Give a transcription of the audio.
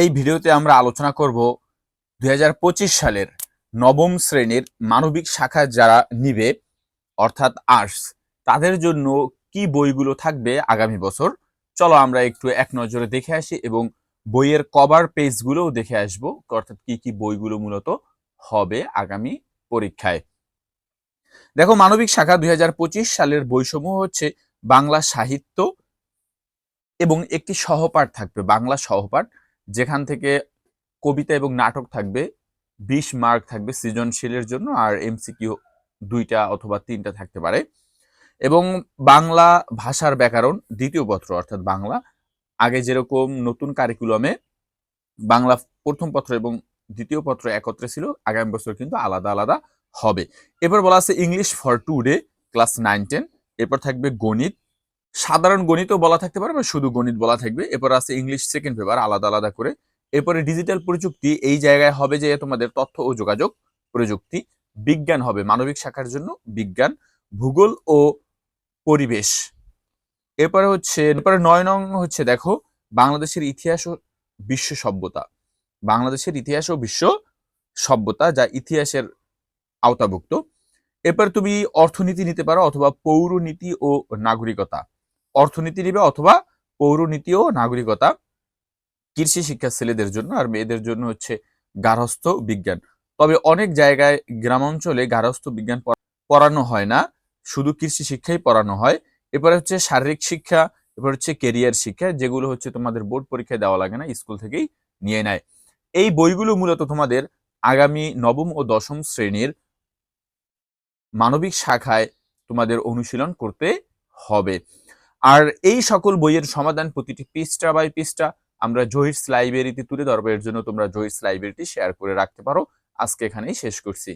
এই ভিডিওতে আমরা আলোচনা করব দুই হাজার পঁচিশ সালের নবম শ্রেণির মানবিক শাখা যারা নিবে, অর্থাৎ আর্টস, তাদের জন্য কি বইগুলো থাকবে আগামী বছর? চলো আমরা একটু এক নজরে দেখে আসি এবং বইয়ের কভার পেজগুলোও দেখে আসব, অর্থাৎ কি কি বইগুলো মূলত হবে আগামী পরীক্ষায়। দেখো, মানবিক শাখা দুই হাজার পঁচিশ সালের বইসমূহ হচ্ছে বাংলা সাহিত্য এবং একটি সহপাঠ থাকবে, বাংলা সহপাঠ। যেখান থেকে কবিতা এবং নাটক থাকবে, বিশ মার্ক থাকবে সৃজনশীলের জন্য আর এমসিকিউ দুইটা অথবা তিনটা থাকতে পারে। এবং বাংলা ভাষার ব্যাকরণ, দ্বিতীয় পত্র অর্থাৎ বাংলা, আগে যেরকম নতুন কারিকুলামে বাংলা প্রথম পত্র এবং দ্বিতীয় পত্র একত্রে ছিল, আগামী বছর কিন্তু আলাদা আলাদা হবে। এরপর বলা আছে English for today class nine ten এরপর থাকবে গণিত সাধারণ গণিতও বলা থাকতে পারে বা শুধু গণিত বলা থাকবে। এরপর আছে ইংলিশ সেকেন্ড পেপার আলাদা আলাদা করে। এরপরে ডিজিটাল প্রযুক্তি, এই জায়গায় হবে যে তোমাদের তথ্য ও যোগাযোগ প্রযুক্তি, বিজ্ঞান হবে মানবিক শাখার জন্য বিজ্ঞান, ভূগোল ও পরিবেশ। এরপরে হচ্ছে, এরপরে নয় নং হচ্ছে দেখো, বাংলাদেশের ইতিহাস ও বিশ্ব সভ্যতা। বাংলাদেশের ইতিহাস ও বিশ্ব সভ্যতা, যা ইতিহাসের আওতাভুক্ত। এরপর তুমি অর্থনীতি নিতে পারো অথবা পৌরনীতি ও নাগরিকতা। অর্থনীতি নিবে অথবা পৌরনীতি ও নাগরিকতা, কৃষি শিক্ষা ছেলেদের জন্য আর মেয়েদের জন্য হচ্ছে গার্হস্থ্য বিজ্ঞান। তবে অনেক জায়গায় গ্রামাঞ্চলে গার্হস্থ্য বিজ্ঞান পড়ানো হয় না, শুধু কৃষি শিক্ষাই পড়ানো হয়। এরপরে হচ্ছে শারীরিক শিক্ষা, এরপর হচ্ছে কেরিয়ার শিক্ষা, যেগুলো হচ্ছে তোমাদের বোর্ড পরীক্ষায় দেওয়া লাগে না, স্কুল থেকেই নিয়ে নেয়। এই বইগুলো মূলত তোমাদের আগামী নবম ও দশম শ্রেণির মানবিক শাখায় তোমাদের অনুশীলন করতে হবে। আর এই সকল বইয়ের সমাধান প্রতিটি পৃষ্ঠা বাই পৃষ্ঠা আমরা জহিস লাইব্রেরিতে তুলে ধরবো। এর জন্য তোমরা জহিস লাইব্রেরিটি শেয়ার করে রাখতে পারো। আজকে এখানেই শেষ করছি।